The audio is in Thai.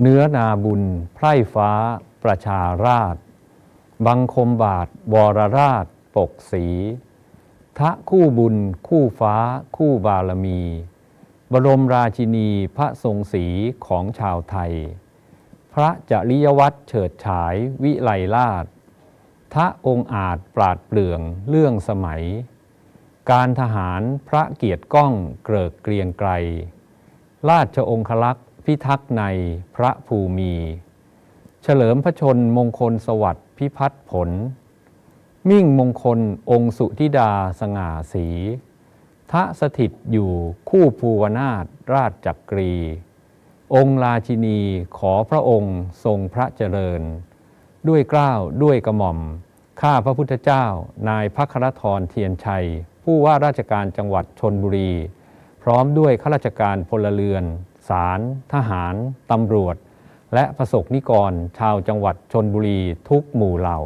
เนื้อนาบุญ ไพร่ฟ้า ประชาราช บังคมบาทวรราช ปกสี ทะคู่บุญ คู่ฟ้า คู่บารมี บรมราชินีพระทรงศรีของชาวไทย พระจริยวัตรเฉิดฉายวิไลราช ทะองค์อาจปราดเปลืองเรื่องสมัย การทหารพระเกียรติก้องเกริกเกรียงไกรราชองคลักษ พิทักษ์ในพระภูมิ เฉลิมพระชนมงคลสวัสดิ์พิพัฒน์ผล มิ่งมงคลองค์สุธิดาสง่าสีทะสถิตอยู่คู่ภูวนาถราชจักรี องค์ราชินีขอพระองค์ทรงพระเจริญ ด้วยเกล้าวด้วยกระหม่อม ข้าพระพุทธเจ้า นายพัครทรเทียนชัย ผู้ว่าราชการจังหวัดชนบุรี พร้อมด้วยข้าราชการพลเรือน ศาลทหาร ตำรวจ และประสบนิกร ชาวจังหวัดชนบุรีทุกหมู่เหล่า